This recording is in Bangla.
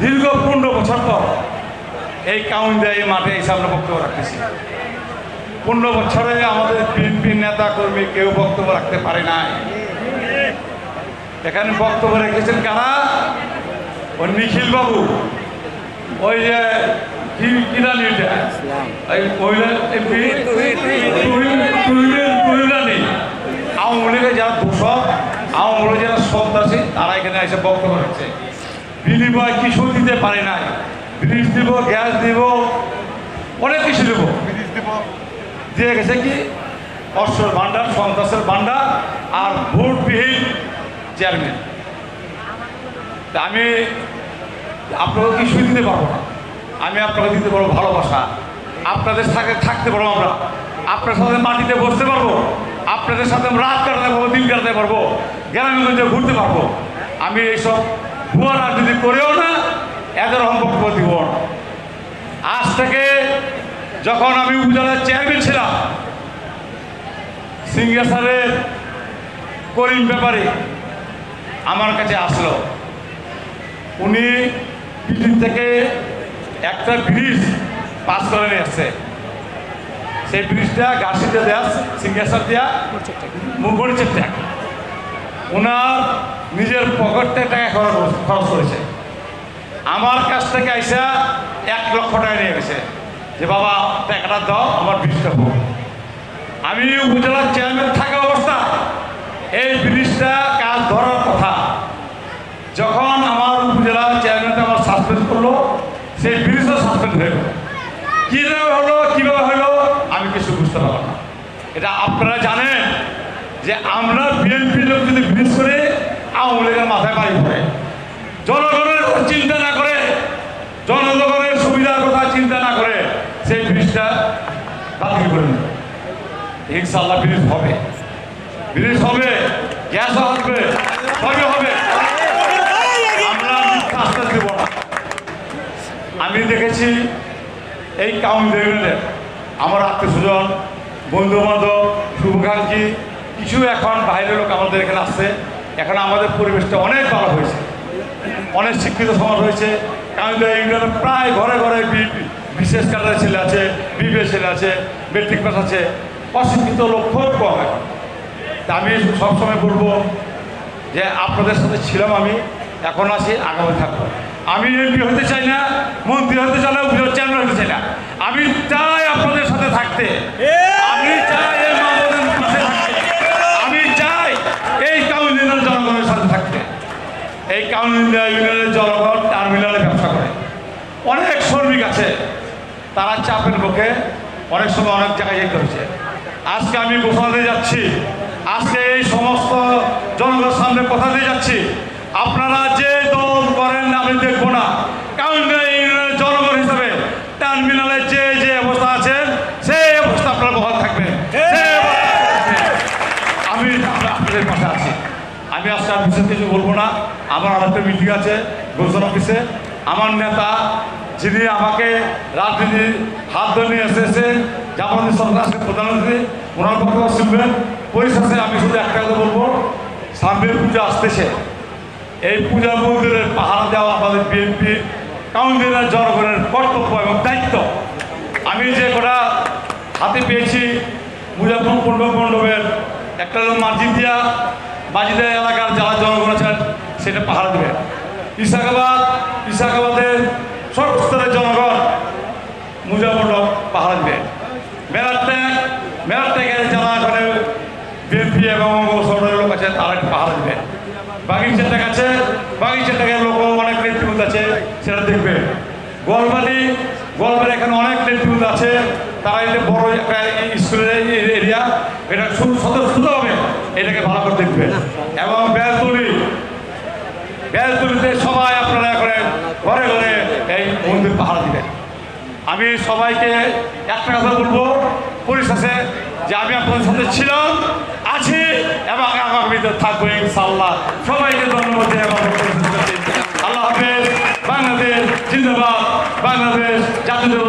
দীর্ঘ পনেরো বছর পর এই কাউন্টে এই মাঠে এসে আমরা বক্তব্য রাখতেছি। পনেরো বছরে আমাদের বিএনপি নেতা কর্মী কেউ বক্তব্য রাখতে পারে নাই। এখানে বক্তব্য রেখেছেন কারা? ওই নিখিল বাবু। ওই যে কি আওয়ামী লীগের যারা দোষক, আওয়ামী লীগের যারা সন্ত্রাসী তারা এখানে এসে বক্তব্য রাখছে। বিনিময় কিছু দিতে পারে নাই। ব্রিজ দিব গ্যাস দিব অনেক কিছু দেব। দিয়ে গেছে কি? অশ্বর ভান্ডার সন্ত্রাসের ভান্ডার আর ভোটবিহীন চেয়ারম্যান। আমি আপনাকে কিছুই দিতে পারব না। আমি আপনাকে দিতে পারব ভালোবাসা। আপনাদের সাথে থাকতে পারব আমরা। আপনার সাথে মাটিতে বসতে পারব। আপনাদের সাথে রাত কাটাতে পারব দিন কাটাতে পারব। গ্রামে ঘুরতে পারব। আমি এইসব ভুয়া রাজনীতি করেও না, এদের বক্তব্য দিব না। আজ থেকে যখন আমি উপজেলার চেয়ারম্যান ছিলাম সিঙ্গেশ্বরের করিম ব্যাপারে আমার কাছে আসলো। উনি পৃথিবী থেকে একটা ব্রিজ পাস করে নিয়ে আসছে। সেই ব্রিজটা গাছিতে দেয়া সিঙ্গেশ্বর দেয়া মুগড়িচের ট্যাগ ওনার নিজের পকেটে টাকা খরচ খরচ করেছে। আমার কাছ থেকে আইসা এক লক্ষ টাকা নিয়ে গেছে। যে বাবা, টাকাটা দাও, আমার ব্রিজটা হোক। আমি উপজেলার চেয়ারম্যান থাকা অবস্থা। এই ব্রিজটা কাজ ধরার কথা। যখন আমার উপজেলার চেয়ারম্যানটা আমার সাসপেন্ড করল, সেই ব্রিজও সাসপেন্ড হয়ে গেল। কীভাবে হলো কীভাবে হলো, আমি কিছু বুঝতে পারলাম না। এটা আপনারা জানেন। যে আমরা বিএনপি লোক যদি ব্রিজ করে আওয়ামী লীগের মাথায় বাড়ি পড়ে, জনগণের চিন্তা না করে, জনগণের সুবিধার কথা চিন্তা না করে সেই ব্রিজটা বাতিল করে নেবে। ইনশাল্লাহ ব্রিজ হবে। ব্রিজ হবে, গ্যাসও আসবে, সবই হবে। আমরা না আমি দেখেছি এই কাউন্ট আমার আত্মীয় স্বজন বন্ধু বান্ধব শুভাকাঙ্ক্ষী কিছু এখন বাইরের লোক আমাদের এখানে আসছে। এখন আমাদের পরিবেশটা অনেক ভালো হয়েছে। অনেক শিক্ষিত সমাজ হয়েছে। কাউন্ট ইউনিয়নে প্রায় ঘরে ঘরে বিশেষ কালারের ছেলে আছে বিবিএ ছেলে আছে, মেট্রিক পাস আছে। অশিক্ষিত লোক খুব কম এখন। আমি সবসময় বলব যে আপনাদের সাথে ছিলাম আমি, এখন আছি, আগামী থাকব। আমি এমপি হতে চাই না, মন্ত্রী হতে চাই না চেয়ারম্যান হতে চাই না। আমি চাই আপনাদের সাথে থাকতে আমি চাই এই মামলের পাশে থাকতে আমি চাই এই কাউন্সিলের জনগণের সাথে থাকতে এই কাউন্সিল ইউনিয়নের জনগণ টার্মিনালে ব্যবসা করে। অনেক শ্রমিক আছে, তারা চাপের মুখে অনেক সময় অনেক জায়গায় যেতে হচ্ছে আজকে আমি ঘোষণা যাচ্ছি, আজকে এই সমস্ত জনগণের সামনে কথা দিয়ে যাচ্ছি। আপনারা যে দল করেন, আমি দেখব না। কারণ জনগণ হিসাবে টার্মিনালে যে যে অবস্থা আছে, সেই অবস্থা আপনারা বহাল থাকবেন। আমি আপনাদের পাশে আছি। আমি আজকে আর বিশেষ কিছু বলব না। আমার আরেকটা মিটিং আছে গোলসন অফিসে। আমার নেতা, যিনি আমাকে রাজনীতির হাত ধরে নিয়ে এসেছে জাপানি সরকার প্রধানমন্ত্রী, ওনার বক্তব্য শুনবেন। পরিশেষে আমি শুধু একটা কথা বলব, সামনের পুজো আসতেছে। এই পূজা মন্দিরের পাহারা দেওয়া আমাদের বিএনপি কাউন্সিলর জনগণের কর্তব্য এবং দায়িত্ব। আমি যে কটা হাতে পেয়েছি মুজাফর পণ্ডব মণ্ডপের একটা হলো মার্জিদিয়া মাজিদা এলাকার যারা জনগণ আছেন, সেটা পাহারা দেবে। ইসাকাবাদ ইসাকাবাদের সব স্তরের জনগণ মুজাফর পাহারা দেবে। মেলার ট্যাগ মেলার ট্যাগের যারা এখানে বিএনপি এবং সরকারের লোক আছে, তারা পাহারা দেবে। বাগিচা ট্যাগ আছে বাগিচা ট্যাগের লোক অনেক নেতৃত্ব আছে, সেটা দেখবে। গোয়ালবাড়ি গোয়ালবাড়ি এখানে অনেক নেতৃত্ব আছে, তারা এটা বড় একটা স্কুলের এরিয়া, এটা খুব সদস্য হবে। এটাকে ভালো করে দেখবে এবং বেলতলি, বেলতলিতে সবাই আপনারা করে, ঘরে ঘরে এই মন্দির পাহারা দিবেন। আমি সবাইকে একটা কথা বলব পরিশেষে যে আমি আপনাদের সাথে ছিলাম, আছি এবং আগামীতে থাকব ইনশাল্লাহ সবাইকে ধন্যবাদ। আল্লাহ হাফেজ, বাংলাদেশ জিন্দাবাদ, বাংলাদেশ জাতীয়